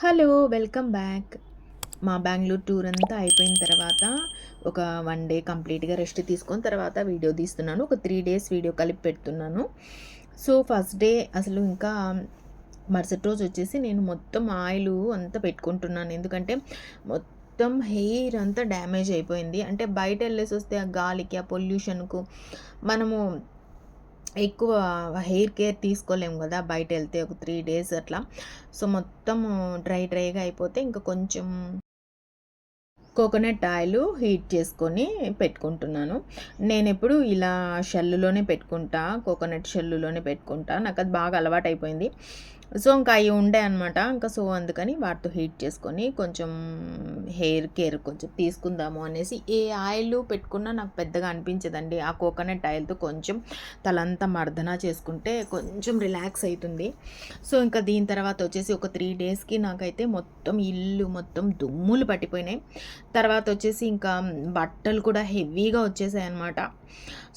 Hello welcome back. మా Bengaluru tour అంతా అయిపోయిన తర్వాత ఒక వన్ డే కంప్లీట్గా రెస్ట్ తీసుకొని తర్వాత వీడియో తీస్తున్నాను. ఒక త్రీ డేస్ వీడియో కలిపి పెడుతున్నాను. సో ఫస్ట్ డే అసలు ఇంకా మరుసటి రోజు వచ్చేసి నేను మొత్తం ఆయిల్ అంతా పెట్టుకుంటున్నాను. ఎందుకంటే మొత్తం హెయిర్ అంతా డ్యామేజ్ అయిపోయింది. అంటే బయట వెళ్ళేసి వస్తే ఆ గాలికి ఆ పొల్యూషన్కు మనము ఎక్కువ హెయిర్ కేర్ తీసుకోలేము కదా బయట వెళ్తే ఒక త్రీ డేస్ అట్లా. సో మొత్తం డ్రై డ్రైగా అయిపోతే ఇంకా కొంచెం కోకోనట్ ఆయిల్ హీట్ చేసుకొని పెట్టుకుంటున్నాను. నేను ఎప్పుడు ఇలా షెల్లులోనే పెట్టుకుంటా కోకోనట్ షెల్లులోనే పెట్టుకుంటా. నాకు అది బాగా అలవాటు అయిపోయింది సో ఇంకా అవి ఉండే అనమాట ఇంకా సో అందుకని వాటితో హీట్ చేసుకొని కొంచెం హెయిర్ కేర్ కొంచెం తీసుకుందాము అనేసి ఏ ఆయిల్ పెట్టుకున్నా నాకు పెద్దగా అనిపించదండి. ఆ కోకోనట్ ఆయిల్తో కొంచెం తలంతా మర్దన చేసుకుంటే కొంచెం రిలాక్స్ అవుతుంది సో ఇంకా దీని తర్వాత వచ్చేసి ఒక త్రీ డేస్కి నాకైతే మొత్తం ఇల్లు మొత్తం దుమ్ములు పట్టిపోయినాయి. తర్వాత వచ్చేసి ఇంకా బట్టలు కూడా హెవీగా వచ్చేసాయి అనమాట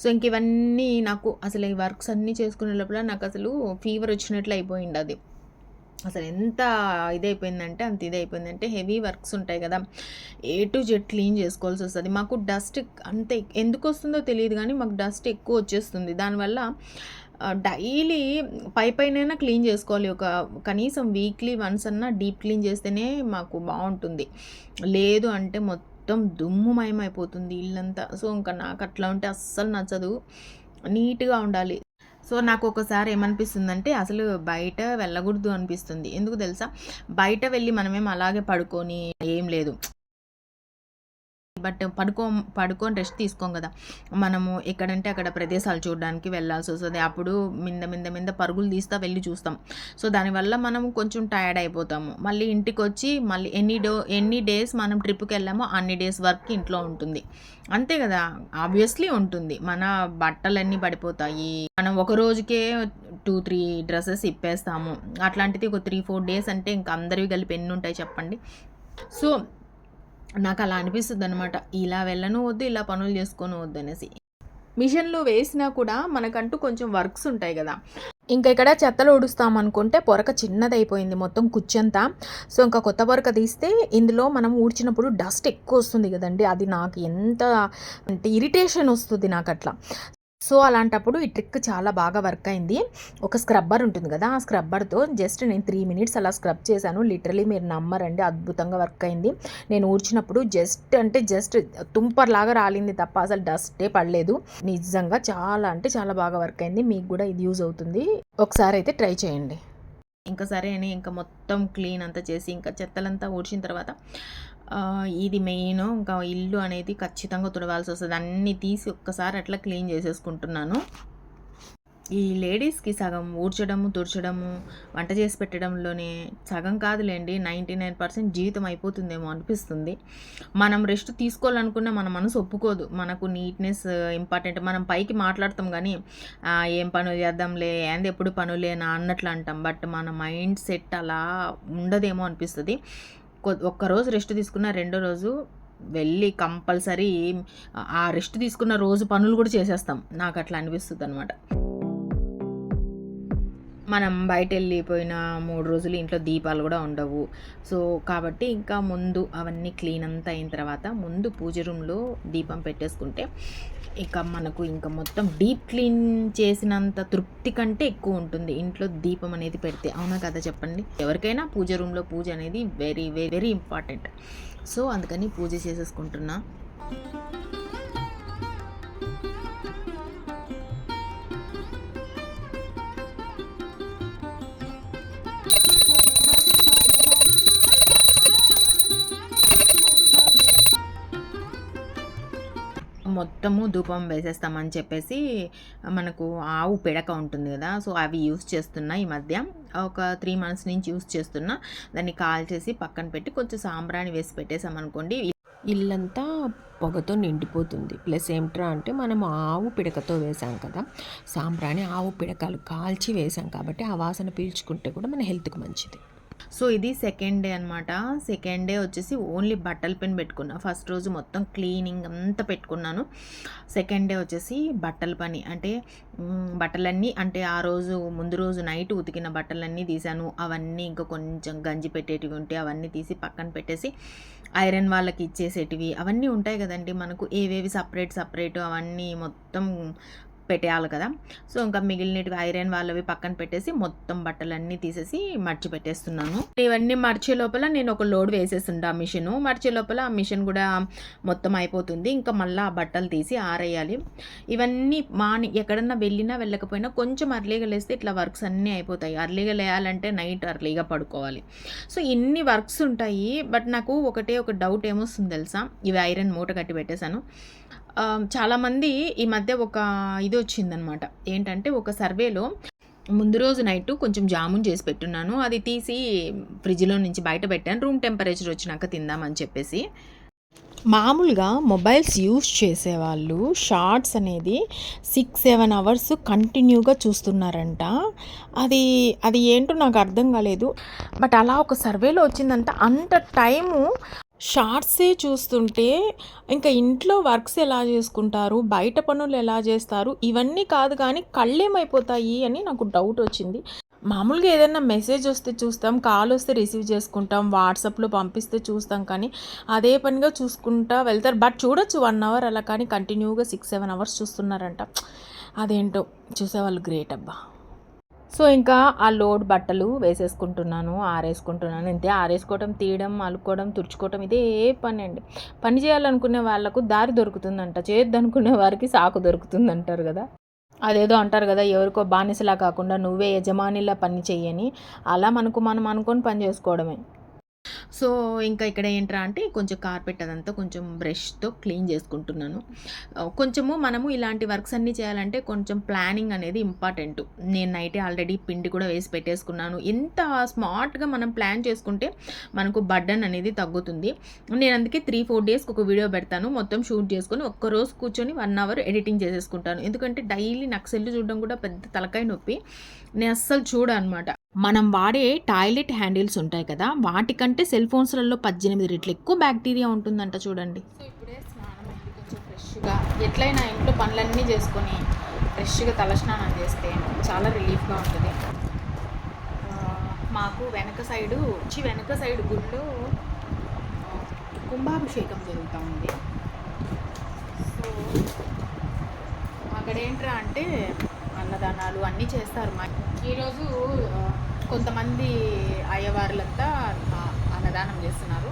సో ఇంక ఇవన్నీ నాకు అసలు ఈ వర్క్స్ అన్నీ చేసుకునే లోపల నాకు అసలు ఫీవర్ వచ్చినట్లు అయిపోయింది అది. అసలు ఎంత ఇదైపోయిందంటే అంత ఇదైపోయిందంటే హెవీ వర్క్స్ ఉంటాయి కదా. ఏ టు జెడ్ క్లీన్ చేసుకోవాల్సి వస్తుంది. మాకు డస్ట్ అంత ఎందుకు వస్తుందో తెలియదు కానీ మాకు డస్ట్ ఎక్కువ వచ్చేస్తుంది. దానివల్ల డైలీ పై పైనైనా క్లీన్ చేసుకోవాలి. ఒక కనీసం వీక్లీ వన్స్ అన్నా డీప్ క్లీన్ చేస్తేనే మాకు బాగుంటుంది. లేదు అంటే మొత్తం దుమ్ముమయమైపోతుంది ఇల్లంతా. సో ఇంకా నాకు అట్లా ఉంటే అస్సలు నచ్చదు. నీట్గా ఉండాలి. సో నాకు ఒకసారి ఏమనిపిస్తుందంటే అసలు బయట వెళ్ళకూడదు అనిపిస్తుంది. ఎందుకు తెలుసా? బయట వెళ్ళి మనమేం అలాగే పడుకొని ఏం లేదు. బట్ పడుకో పడుకొని రెస్ట్ తీసుకోం కదా. మనము ఎక్కడంటే అక్కడ ప్రదేశాలు చూడడానికి వెళ్ళాల్సి వస్తుంది. అప్పుడు మింద మింద మింద పరుగులు తీస్తా వెళ్ళి చూస్తాం. సో దానివల్ల మనం కొంచెం టైర్డ్ అయిపోతాము. మళ్ళీ ఇంటికి వచ్చి మళ్ళీ ఎన్ని డో ఎన్ని డేస్ మనం ట్రిప్కి వెళ్ళామో అన్ని డేస్ వర్క్ ఇంట్లో ఉంటుంది. అంతే కదా. ఆబ్వియస్లీ ఉంటుంది. మన బట్టలన్నీ పడిపోతాయి. మనం ఒక రోజుకే టూ త్రీ డ్రెస్సెస్ ఇప్పేస్తాము. అట్లాంటిది ఒక త్రీ ఫోర్ డేస్ అంటే ఇంకా అందరివి కలిపి ఎన్ని ఉంటాయి చెప్పండి. సో నాకు అలా అనిపిస్తుంది అనమాట ఇలా వెళ్ళను వద్దు ఇలా పనులు చేసుకొని వద్దు అనేసి. మిషన్లో వేసినా కూడా మనకంటూ కొంచెం వర్క్స్ ఉంటాయి కదా. ఇంకా ఇక్కడ చెత్తలు ఊడుస్తాం అనుకుంటే పొరక చిన్నదైపోయింది మొత్తం కుచ్చంతా. సో ఇంకా కొత్త పొరక తీస్తే ఇందులో మనం ఊడ్చినప్పుడు డస్ట్ ఎక్కువ వస్తుంది కదండి. అది నాకు ఎంత అంటే ఇరిటేషన్ వస్తుంది నాకు అట్లా సో అలాంటప్పుడు ఈ ట్రిక్ చాలా బాగా వర్క్ అయింది. ఒక స్క్రబ్బర్ ఉంటుంది కదా ఆ స్క్రబ్బర్తో జస్ట్ నేను త్రీ మినిట్స్ అలా స్క్రబ్ చేశాను. లిటరలీ మీరు నమ్మరండి అద్భుతంగా వర్క్ అయింది. నేను ఊడ్చినప్పుడు జస్ట్ అంటే జస్ట్ తుంపర్లాగా రాలింది తప్ప అసలు డస్టే పడలేదు. నిజంగా చాలా అంటే చాలా బాగా వర్క్ అయింది. మీకు కూడా ఇది యూజ్ అవుతుంది. ఒకసారి అయితే ట్రై చేయండి. ఇంకా సరే అని ఇంకా మొత్తం క్లీన్ అంతా చేసి ఇంకా చెత్తలంతా ఊడ్చిన తర్వాత ఇది మెయిన్ ఇంకా ఇల్లు అనేది ఖచ్చితంగా తుడవాల్సి వస్తుంది. అన్నీ తీసి ఒక్కసారి అట్లా క్లీన్ చేసేసుకుంటున్నాను. ఈ లేడీస్కి సగం ఊడ్చడము తుడచడము వంట చేసి పెట్టడంలోనే సగం కాదులేండి నైంటీ నైన్ పర్సెంట్ జీవితం అయిపోతుందేమో అనిపిస్తుంది. మనం రెస్ట్ తీసుకోవాలనుకున్న మన మనసు ఒప్పుకోదు. మనకు నీట్నెస్ ఇంపార్టెంట్ మనం పైకి మాట్లాడతాం కానీ ఏం పనులు చేద్దాంలే ఏంది ఎప్పుడు పనులేనా అన్నట్లు అంటాం. బట్ మన మైండ్ సెట్ అలా ఉండదేమో అనిపిస్తుంది. ఒక్కరోజు రెస్ట్ తీసుకున్న రెండో రోజు వెళ్ళి కంపల్సరీ ఆ రెస్ట్ తీసుకున్న రోజు పనులు కూడా చేసేస్తాం. నాకు అట్లా అనిపిస్తుంది అనమాట మనం బయట వెళ్ళిపోయిన మూడు రోజులు ఇంట్లో దీపాలు కూడా ఉండవు. సో కాబట్టి ఇంకా ముందు అవన్నీ క్లీన్ అంతా అయిన తర్వాత ముందు పూజ రూమ్లో దీపం పెట్టేసుకుంటే ఇక మనకు ఇంకా మొత్తం డీప్ క్లీన్ చేసినంత తృప్తి కంటే ఎక్కువ ఉంటుంది ఇంట్లో దీపం అనేది పెడితే. అవునా కదా చెప్పండి? ఎవరికైనా పూజ రూమ్లో పూజ అనేది very very very important. So అందుకని పూజ చేసేసుకుంటున్నా. మొత్తము ధూపం వేసేస్తామని చెప్పేసి మనకు ఆవు పిడక ఉంటుంది కదా సో అవి యూస్ చేస్తున్నా ఈ మధ్య. ఒక త్రీ మంత్స్ నుంచి యూస్ చేస్తున్నా. దాన్ని కాల్ చేసి పక్కన పెట్టి కొంచెం సాంబ్రాణి వేసి పెట్టేసామనుకోండి ఇల్లంతా పొగతో నిండిపోతుంది. ప్లస్ ఏమిట్రా అంటే మనం ఆవు పిడకతో వేసాం కదా సాంబ్రాణి ఆవు పిడకలు కాల్చి వేసాం కాబట్టి ఆ వాసన పీల్చుకుంటే కూడా మన హెల్త్కి మంచిది. సో ఇది సెకండ్ డే అనమాట సెకండ్ డే వచ్చేసి ఓన్లీ బట్టల పెన్ పెట్టుకున్నా. ఫస్ట్ రోజు మొత్తం క్లీనింగ్ అంతా పెట్టుకున్నాను. సెకండ్ డే వచ్చేసి బట్టల పని అంటే బట్టలన్నీ అంటే ఆ రోజు ముందు రోజు నైట్ ఉతికిన బట్టలన్నీ తీశాను అవన్నీ ఇంకా కొంచెం గంజి పెట్టేటివి ఉంటే అవన్నీ తీసి పక్కన పెట్టేసి ఐరన్ వాళ్ళకి ఇచ్చేసేటివి అవన్నీ ఉంటాయి కదండి. మనకు ఏవేవి సపరేట్ సపరేట్ అవన్నీ మొత్తం పెట్టేయాలి కదా. సో ఇంకా మిగిలినవి ఐరన్ వాళ్ళవి పక్కన పెట్టేసి మొత్తం బట్టలన్నీ తీసేసి మర్చి పెట్టేస్తున్నాను. ఇవన్నీ మర్చే లోపల నేను ఒక లోడ్ వేసేస్తుంటా ఆ మిషన్. మర్చే లోపల ఆ మిషన్ కూడా మొత్తం అయిపోతుంది. ఇంకా మళ్ళీ ఆ బట్టలు తీసి ఆరేయాలి. ఇవన్నీ మార్నింగ్ ఎక్కడన్నా వెళ్ళినా వెళ్ళకపోయినా కొంచెం అర్లీగా లేస్తే ఇట్లా వర్క్స్ అన్నీ అయిపోతాయి. అర్లీగా లేయాలంటే నైట్ అర్లీగా పడుకోవాలి. సో ఇన్ని వర్క్స్ ఉంటాయి. బట్ నాకు ఒకటే ఒక డౌట్ ఏమొస్తుంది తెలుసా? ఇవి ఐరన్ మూట కట్టి పెట్టేశాను. చాలామంది ఈ మధ్య ఒక ఇది వచ్చిందనమాట ఏంటంటే ఒక సర్వేలో ముందు రోజు నైట్ కొంచెం జామున్ చేసి పెట్టున్నాను. అది తీసి ఫ్రిడ్జ్లో నుంచి బయట పెట్టాను. రూమ్ టెంపరేచర్ వచ్చినాక తిందామని చెప్పేసి. మామూలుగా మొబైల్స్ యూస్ చేసేవాళ్ళు షార్ట్స్ అనేది సిక్స్ సెవెన్ అవర్స్ కంటిన్యూగా చూస్తున్నారంట. అది అది ఏంటో నాకు అర్థం కాలేదు. బట్ అలా ఒక సర్వేలో వచ్చిందంట. అంత టైము షార్ట్సే చూస్తుంటే ఇంకా ఇంట్లో వర్క్స్ ఎలా చేసుకుంటారు బయట పనులు ఎలా చేస్తారు ఇవన్నీ కాదు కానీ కళ్ళేమైపోతాయి అని నాకు డౌట్ వచ్చింది. మామూలుగా ఏదైనా మెసేజ్ వస్తే చూస్తాం కాల్ వస్తే రిసీవ్ చేసుకుంటాం వాట్సాప్లో పంపిస్తే చూస్తాం కానీ అదే పనిగా చూసుకుంటా వెళ్తారు. బట్ చూడొచ్చు వన్ అవర్ అలా కానీ కంటిన్యూగా సిక్స్ సెవెన్ అవర్స్ చూస్తున్నారంట. అదేంటో చూసేవాళ్ళు గ్రేట్ అబ్బా. సో ఇంకా ఆ లోడ్ బట్టలు వేసేసుకుంటున్నాను ఆరేసుకుంటున్నాను. అంతే ఆరేసుకోవడం తీయడం అలుకోవడం తుడుచుకోవడం ఇదే పని అండి పని చేయాలనుకునే వాళ్ళకు దారి దొరుకుతుందంట. చేయొద్దనుకునే వారికి సాకు దొరుకుతుంది అంటారు కదా. అదేదో అంటారు కదా ఎవరికో బానిసలా కాకుండా నువ్వే యజమానిలా పని చెయ్యని. అలా మనకు మనం అనుకొని పని చేసుకోవడమే. సో ఇంకా ఇక్కడ ఏంట్రా అంటే కొంచెం కార్పెట్ అదంతా కొంచెం బ్రష్తో క్లీన్ చేసుకుంటున్నాను. కొంచెము మనము ఇలాంటి వర్క్స్ అన్నీ చేయాలంటే కొంచెం ప్లానింగ్ అనేది ఇంపార్టెంట్. నేను నైటే ఆల్రెడీ పిండి కూడా వేసి పెట్టేసుకున్నాను. ఎంత స్మార్ట్గా మనం ప్లాన్ చేసుకుంటే మనకు బర్డన్ అనేది తగ్గుతుంది. నేను అందుకే త్రీ ఫోర్ డేస్కి ఒక వీడియో పెడతాను. మొత్తం షూట్ చేసుకొని ఒక్క రోజు కూర్చొని వన్ అవర్ ఎడిటింగ్ చేసేసుకుంటాను. ఎందుకంటే డైలీ నాకు సెల్లు చూడడం కూడా పెద్ద తలకాయ నొప్పి. నేను అస్సలు చూడ అనమాట మనం వాడే టాయిలెట్ హ్యాండిల్స్ ఉంటాయి కదా వాటికంటే సెల్ ఫోన్స్లలో పద్దెనిమిది రెట్లు ఎక్కువ బ్యాక్టీరియా ఉంటుందంట చూడండి. సో ఇప్పుడే స్నానం కొంచెం ఫ్రెష్గా ఎట్లయినా ఇంట్లో పనులన్నీ చేసుకొని ఫ్రెష్గా తలస్నానం చేస్తే చాలా రిలీఫ్గా ఉంటుంది. మాకు వెనక సైడు వచ్చి వెనక సైడ్ గుళ్ళో కుంభాభిషేకం జరుగుతూ ఉంది. సో అక్కడ ఏంట్రా అంటే అన్నదానాలు అన్నీ చేస్తారు మా ఈరోజు కొంతమంది అయ్యవార్లంతా అన్నదానం చేస్తున్నారు.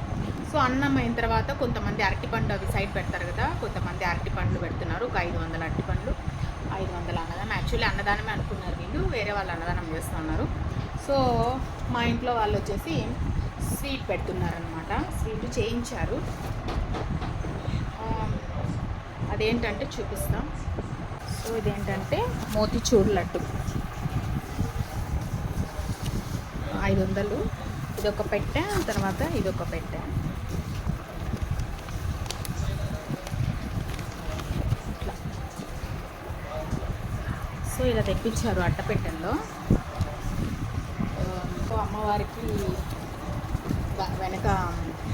సో అన్నం అయిన తర్వాత కొంతమంది అరటిపండు అవి సైడ్ పెడతారు కదా కొంతమంది అరటిపండ్లు పెడుతున్నారు. ఒక ఐదు వందల అరటిపండ్లు ఐదు వందల అన్నదానం. యాక్చువల్లీ అన్నదానమే అనుకున్నారు వీళ్ళు వేరే వాళ్ళు అన్నదానం చేస్తున్నారు సో మా ఇంట్లో వాళ్ళు వచ్చేసి స్వీట్ పెడుతున్నారనమాట స్వీట్ చేయించారు. అదేంటంటే చూపిస్తాం. సో ఇదేంటంటే మోతిచూర్ లడ్డు. ఐదు వందలు ఇదొక పెట్టె తర్వాత ఇదొక పెట్టె. ఇట్లా. సో ఇలా తెప్పించారు అట్టపెట్టెల్లో సో అమ్మవారికి వెనక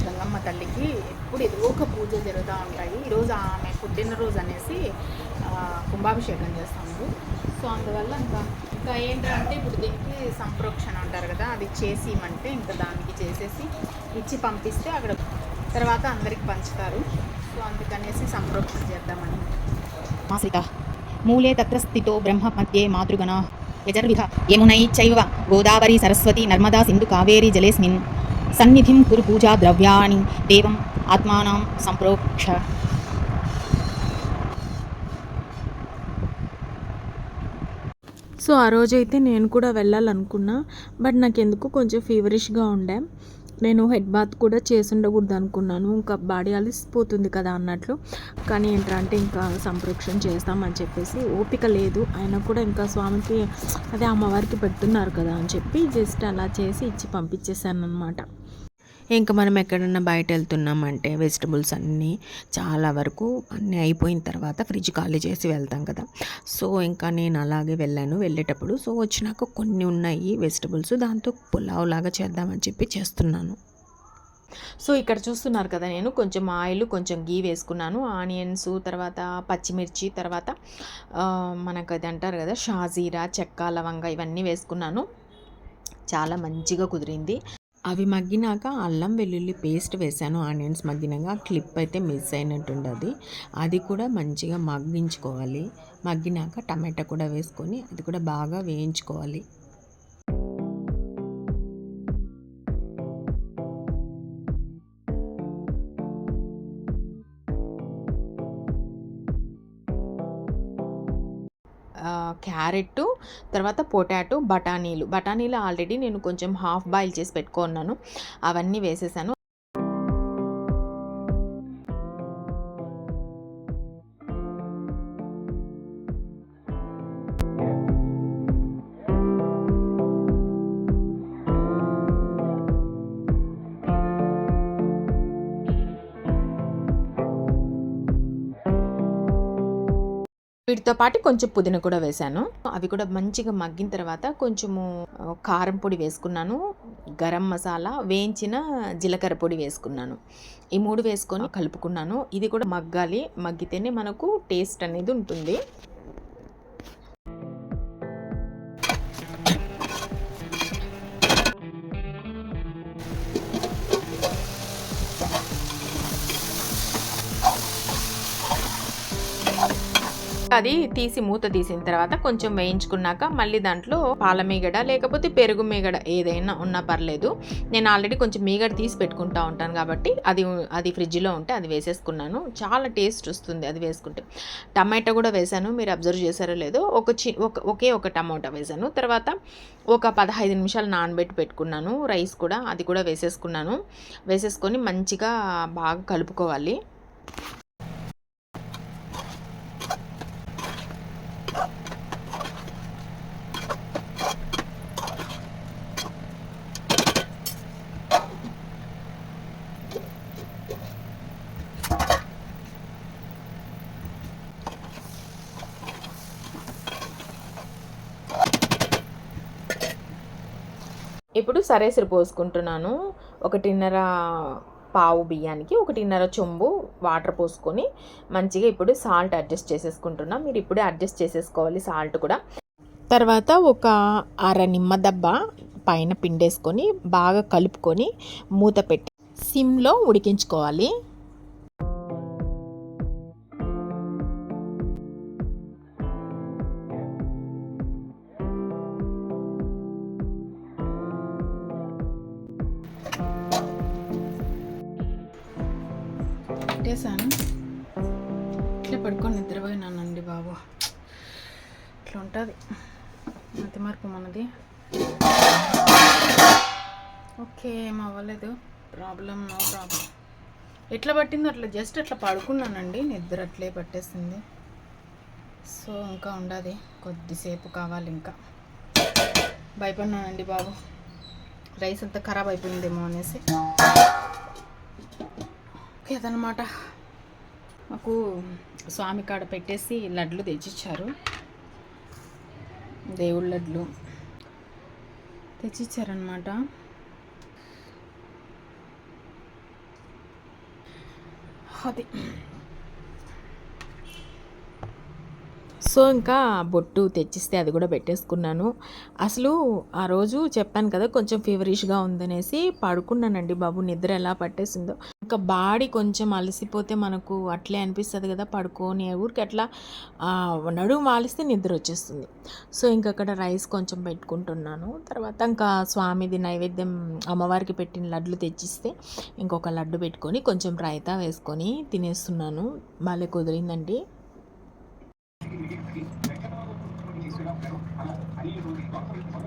గంగమ్మ తల్లికి ఎప్పుడు ఏదో ఒక పూజలు జరుగుతూ ఉంటాయి. ఈరోజు ఆమె పుట్టినరోజు అనేసి కుంభాభిషేకం చేస్తాము. సో అందువల్ల ఇంకా ఇంకా ఏంటంటే ఇప్పుడు దీనికి సంప్రోక్షణ అంటారు కదా అది చేసి ఇమ్మంటే ఇంకా దానికి చేసేసి ఇచ్చి పంపిస్తే అక్కడ తర్వాత అందరికి పంచుతారు. సో అందుకనేసి సంప్రోక్షణ చేద్దామని. ఆశ్రిత మూలే తత్ర స్థితో బ్రహ్మ మధ్యే మాతృగణ యజర్విధ యమునై చైవ గోదావరి సరస్వతి నర్మదా సింధు కావేరీ జలేస్మిన్ సన్నిధిం కురు పూజా ద్రవ్యాణి దేవం ఆత్మానం సంప్రోక్ష. సో ఆ రోజైతే నేను కూడా వెళ్ళాలనుకున్నా బట్ నాకు ఎందుకు కొంచెం ఫీవరిష్గా ఉండే. నేను హెడ్ బాత్ కూడా చేసి ఉండకూడదు అనుకున్నాను ఇంకా బాడీ అలసిపోతుంది కదా అన్నట్లు. కానీ ఏంటంటే ఇంకా సంప్రోక్షణ చేస్తామని చెప్పేసి ఓపిక లేదు. అయినా కూడా ఇంకా స్వామికి అదే అమ్మవారికి పెడుతున్నారు కదా అని చెప్పి జస్ట్ అలా చేసి ఇచ్చి పంపించేశాను అనమాట ఇంకా మనం ఎక్కడన్నా బయట వెళ్తున్నామంటే వెజిటబుల్స్ అన్నీ చాలా వరకు అన్నీ అయిపోయిన తర్వాత ఫ్రిడ్జ్ ఖాళీ చేసి వెళ్తాం కదా. సో ఇంకా నేను అలాగే వెళ్ళాను. వెళ్ళేటప్పుడు సో వచ్చినాక కొన్ని ఉన్నాయి వెజిటబుల్స్. దాంతో పులావ్ లాగా చేద్దామని చెప్పి చేస్తున్నాను. సో ఇక్కడ చూస్తున్నారు కదా నేను. కొంచెం ఆయిల్ కొంచెం గీ వేసుకున్నాను. ఆనియన్స్ తర్వాత పచ్చిమిర్చి తర్వాత మనకు అది అంటారు కదా షాజీరా చెక్క లవంగ ఇవన్నీ వేసుకున్నాను. చాలా మంచిగా కుదిరింది. అవి మగ్గినాక అల్లం వెల్లుల్లి పేస్ట్ వేసాను ఆనియన్స్ మగ్గినాక క్లిప్ అయితే మిస్ అయినట్టుండదు. అది కూడా మంచిగా మగ్గించుకోవాలి. మగ్గినాక టమాటా కూడా వేసుకొని అది కూడా బాగా వేయించుకోవాలి. క్యారెట్ తర్వాత పొటాటో బఠానీలు. బఠానీలు ఆల్రెడీ నేను కొంచెం హాఫ్ బాయిల్ చేసి పెట్టుకున్నాను. అవన్నీ వేసేసాను. వీటితో పాటు కొంచెం పుదీనా కూడా వేశాను. అవి కూడా మంచిగా మగ్గిన తర్వాత కొంచెము కారం పొడి వేసుకున్నాను. గరం మసాలా వేయించిన జీలకర్ర పొడి వేసుకున్నాను. ఈ మూడు వేసుకొని కలుపుకున్నాను. ఇది కూడా మగ్గాలి. మగ్గితేనే మనకు టేస్ట్ అనేది ఉంటుంది. అది తీసి మూత తీసిన తర్వాత కొంచెం వేయించుకున్నాక మళ్ళీ దాంట్లో పాల మీగడ లేకపోతే పెరుగు మీగడ ఏదైనా ఉన్నా పర్లేదు. నేను ఆల్రెడీ కొంచెం మీగడ తీసి పెట్టుకుంటా ఉంటాను కాబట్టి అది అది ఫ్రిడ్జ్లో ఉంటే అది వేసేసుకున్నాను. చాలా టేస్ట్ వస్తుంది అది వేసుకుంటే. టమాటా కూడా వేసాను. మీరు అబ్జర్వ్ చేశారో లేదో ఒక చి ఒక ఒకే ఒక టమాటా వేసాను. తర్వాత ఒక పదహైదు నిమిషాలు నానబెట్టి పెట్టుకున్నాను. రైస్ కూడా అది కూడా వేసేసుకున్నాను. వేసేసుకొని మంచిగా బాగా కలుపుకోవాలి. ఇప్పుడు సరేసరి పోసుకుంటున్నాను. ఒకటిన్నర పావు బియ్యానికి ఒకటిన్నర చెంబు వాటర్ పోసుకొని మంచిగా ఇప్పుడు సాల్ట్ అడ్జస్ట్ చేసేసుకుంటున్నాను మీరు ఇప్పుడే అడ్జస్ట్ చేసేసుకోవాలి సాల్ట్ కూడా. తర్వాత ఒక అర నిమ్మ దబ్బ పైన పిండేసుకొని బాగా కలుపుకొని మూత పెట్టి సిమ్లో ఉడికించుకోవాలి. పెట్టేశాను ఇట్లా పడుకొని నిద్రపోయినానండి బాబు. ఇట్లా ఉంటుంది. మతి మార్పు మనది. ఓకే ఏం అవ్వలేదు. Problem no problem. ఎట్లా పట్టిందో అట్లా జస్ట్ అట్లా పడుకున్నానండి. నిద్ర అట్లే పట్టేసింది. సో ఇంకా ఉండదు కొద్దిసేపు కావాలి ఇంకా. భయపడినానండి బాబు. రైస్ అంతా ఖరాబ్ అయిపోయిందేమో అనేసి. అదనమాట మాకు స్వామి కాడ పెట్టేసి లడ్లు తెచ్చిచ్చారు. దేవుళ్ళ లడ్లు తెచ్చిచ్చారనమాట అది. సో ఇంకా బొట్టు తెచ్చిస్తే అది కూడా పెట్టేసుకున్నాను. అసలు ఆ రోజు చెప్పాను కదా కొంచెం ఫీవరిష్గా ఉందనేసి పడుకున్నానండి బాబు నిద్ర ఎలా పట్టేసిందో. ఇంకా బాడీ కొంచెం అలసిపోతే మనకు అట్లే అనిపిస్తుంది కదా పడుకోని. ఊరికి అట్లా నడుము వాలిస్తే నిద్ర వచ్చేస్తుంది. సో ఇంక అక్కడ రైస్ కొంచెం పెట్టుకుంటున్నాను. తర్వాత ఇంకా స్వామిది నైవేద్యం అమ్మవారికి పెట్టిన లడ్లు తెచ్చిస్తే ఇంకొక లడ్డు పెట్టుకొని కొంచెం రైతా వేసుకొని తినేస్తున్నాను. భలే కుదిరిందండి.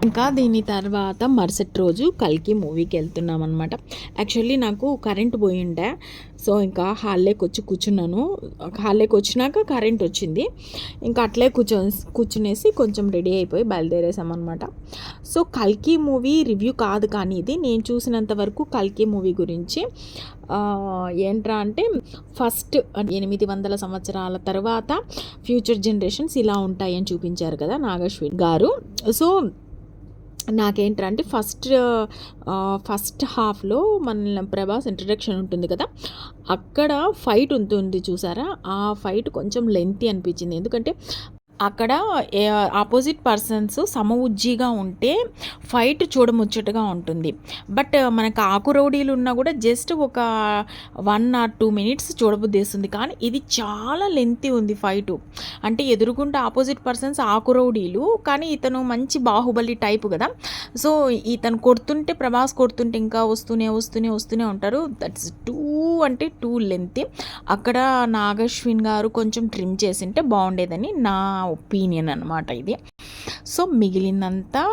ఇంకా దీని తర్వాత మరుసటి రోజు కల్కి మూవీకి వెళ్తున్నాం అనమాట యాక్చువల్లీ నాకు కరెంట్ పోయిండే. సో ఇంకా హాల్లోకి వచ్చి కూర్చున్నాను. హాల్లోకి వచ్చినాక కరెంట్ వచ్చింది. ఇంకా అట్లే కూర్చో కూర్చునేసి కొంచెం రెడీ అయిపోయి బయలుదేరేసాం అనమాట సో కల్కి మూవీ రివ్యూ కాదు కానీ ఇది. నేను చూసినంత వరకు కల్కి మూవీ గురించి ఏంట్రా అంటే ఫస్ట్ ఎనిమిది వందల సంవత్సరాల తర్వాత ఫ్యూచర్ జనరేషన్స్ ఇలా ఉంటాయని చూపించారు కదా నాగశ్విన్ గారు. సో నాకేంటంటే ఫస్ట్ ఫస్ట్ హాఫ్లో మన ప్రభాస్ ఇంట్రడక్షన్ ఉంటుంది కదా అక్కడ ఫైట్ ఉంటుంది చూసారా? ఆ ఫైట్ కొంచెం లెంతీ అనిపించింది. ఎందుకంటే అక్కడ ఆపోజిట్ పర్సన్స్ సమ ఉంటే ఫైట్ చూడముచ్చటగా ఉంటుంది. బట్ మనకు ఆకు రౌడీలు ఉన్నా కూడా జస్ట్ ఒక వన్ ఆర్ టూ మినిట్స్ చూడబుద్దేస్తుంది కానీ ఇది చాలా లెంతీ ఉంది ఫైటు అంటే ఎదురుకుంటే ఆపోజిట్ పర్సన్స్ ఆకు రౌడీలు కానీ ఇతను మంచి బాహుబలి టైపు కదా. సో ఇతను కొడుతుంటే ప్రభాస్ కొడుతుంటే ఇంకా వస్తూనే వస్తూనే వస్తూనే ఉంటారు. దట్స్ టూ అంటే టూ లెంత్ అక్కడ నాగశ్విన్ గారు కొంచెం ట్రిమ్ చేసింటే బాగుండేదని నా ఒపీనియన్ అనమాట ఇది. సో మిగిలినంతా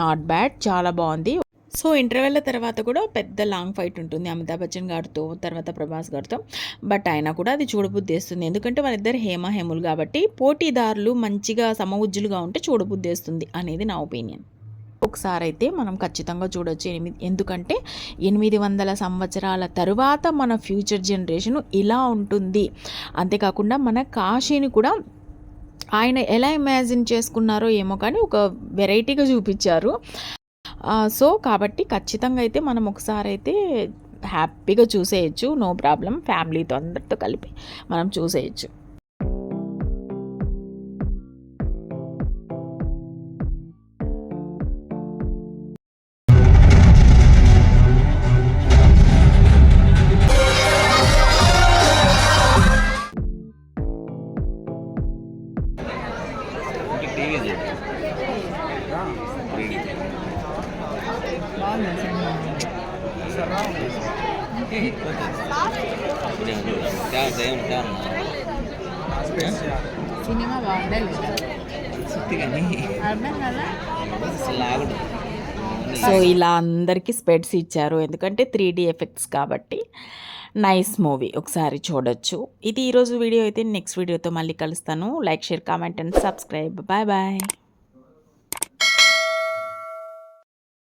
నాట్ బ్యాడ్ చాలా బాగుంది. సో ఇంటర్వెల్ తర్వాత కూడా పెద్ద లాంగ్ ఫైట్ ఉంటుంది అమితాబ్ బచ్చన్ గారితో తర్వాత ప్రభాస్ గారితో. బట్ అయినా కూడా అది చూడబుద్దేస్తుంది ఎందుకంటే వాళ్ళిద్దరు హేమ హేములు కాబట్టి పోటీదారులు మంచిగా సమవుజ్జులుగా ఉంటే చూడబుద్దేస్తుంది అనేది నా ఒపీనియన్. ఒకసారి అయితే మనం ఖచ్చితంగా చూడొచ్చు ఎనిమిది ఎందుకంటే ఎనిమిది వందల సంవత్సరాల తరువాత మన ఫ్యూచర్ జనరేషన్ ఇలా ఉంటుంది. అంతేకాకుండా మన కాశీని కూడా ఆయన ఎలా ఇమాజిన్ చేసుకున్నారో ఏమో కానీ ఒక వెరైటీగా చూపించారు. సో కాబట్టి ఖచ్చితంగా అయితే మనం ఒకసారి అయితే హ్యాపీగా చూసేయచ్చు. నో ప్రాబ్లం ఫ్యామిలీతో అందరితో కలిపి మనం చూసేయచ్చు. సినిమా బాగుండే అర్థం కదా లాగుడు సో ఇలా అందరికీ స్పెడ్స్ ఇచ్చారు. ఎందుకంటే త్రీ డీ ఎఫెక్ట్స్ కాబట్టి నైస్ మూవీ. ఒకసారి చూడొచ్చు. ఇది ఈరోజు వీడియో అయితే నెక్స్ట్ వీడియోతో మళ్ళీ కలుస్తాను. Like share comment and subscribe. Bye bye.